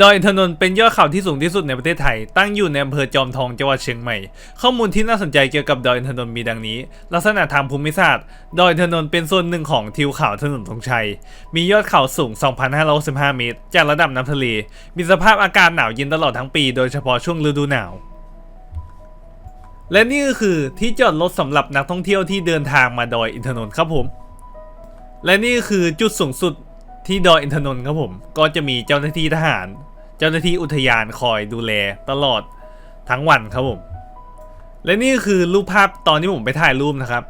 ดอยอินทนนท์เป็นยอดเขาที่สูงที่สุดในประเทศไทย ตั้งอยู่ในอำเภอจอมทองจังหวัดเชียงใหม่ ข้อมูลที่น่าสนใจเกี่ยวกับดอยอินทนนท์มีดังนี้ ลักษณะทางภูมิศาสตร์ ดอยอินทนนท์เป็นส่วนหนึ่งของทิวเขาถนนธงชัย มียอดเขาสูง 2,565เมตร จากระดับน้ำทะเล มีสภาพอากาศหนาวเย็นตลอดทั้งปี โดยเฉพาะช่วงฤดูหนาว และนี่ก็คือที่จอดรถสำหรับนักท่องเที่ยวที่เดินทางมาดอยอินทนนท์ครับผม และนี่คือจุดสูงสุดที่ดอยอินทนนท์ครับผม ก็จะมีเจ้าหน้าที่ทหาร เจ้าหน้าที่อุทยานคอยดูแลตลอดทั้งวันครับผม และนี่คือรูปภาพตอนที่ผมไปถ่ายรูปนะครับ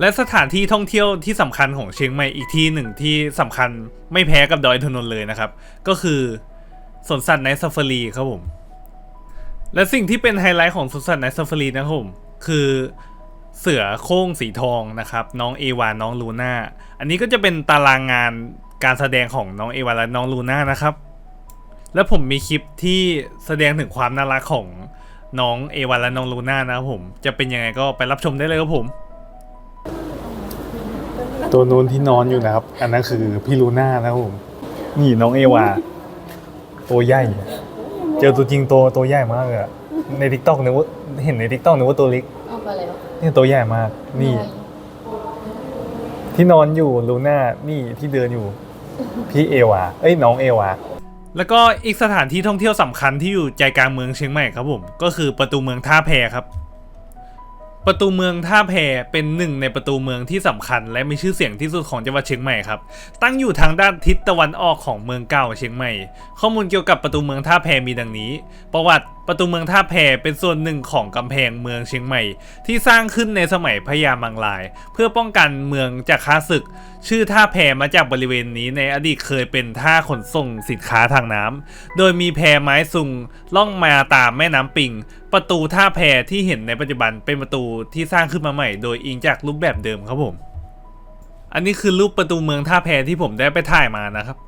และสถานที่ท่องเที่ยวที่สำคัญของเชียงใหม่อีกที่หนึ่งที่สำคัญไม่แพ้กับดอยทนนท์เลยนะครับ ก็คือสวนสัตว์ในซาฟารีครับผม และสิ่งที่เป็นไฮไลท์ของสวนสัตว์ในซาฟารีนะครับผมคือเสือโคร่งสีทองนะครับน้องเอวาน้องลูน่าอันนี้ก็จะเป็นตารางงานการแสดงของน้องเอวาและน้องลูน่านะครับ และผมมีคลิปที่แสดงถึงความน่ารักของน้องเอวาและน้องลูน่านะครับผมจะเป็นยังไงก็ไปรับชมได้เลยครับผม ตัวนู้นที่นอนอยู่นะครับ อันนั้นคือพี่ลูน่านะครับผม นี่น้องเอวา ตัวใหญ่ เจอตัวจริงตัวตัวใหญ่มากเลยอะในทิกตอกนึกว่าเห็นในทิกตอกนึกว่าตัวเล็กเอาไปแล้วเนี่ยตัวใหญ่มาก นี่ ที่นอนอยู่ลูน่า นี่ที่เดินอยู่ พี่เอวา เอ้ยน้องเอวาแล้วก็อีกสถานที่ท่องเที่ยวสำคัญที่อยู่ใจกลางเมืองเชียงใหม่ครับผม ก็คือประตูเมืองท่าแพครับ ประตูเมืองท่าแพเป็นหนึ่งในประตูเมืองที่สำคัญ และมีชื่อเสียงที่สุดของจังหวัดเชียงใหม่ครับ ตั้งอยู่ทางด้านทิศตะวันออกของเมืองเก่าเชียงใหม่ ข้อมูลเกี่ยวกับประตูเมืองท่าแพมีดังนี้ ประวัติประตูเมืองท่าแพเป็นส่วนหนึ่งของกำแพงเมืองเชียงใหม่ ที่สร้างขึ้นในสมัยพญามังลาย เพื่อป้องกันเมืองจากข้าศึก ชื่อท่าแพมาจากบริเวณนี้ในอดีตเคยเป็นท่าขนส่งสินค้าทางน้ำโดยมีแพไม้ซุงล่องมาตามแม่น้ำปิง ประตูท่าแพที่เห็นในปัจจุบันเป็นประตูที่สร้างขึ้นมาใหม่ โดยอิงจากรูปแบบเดิมครับผม อันนี้คือรูปประตูเมืองท่าแพที่ผมได้ไปถ่ายมานะครับ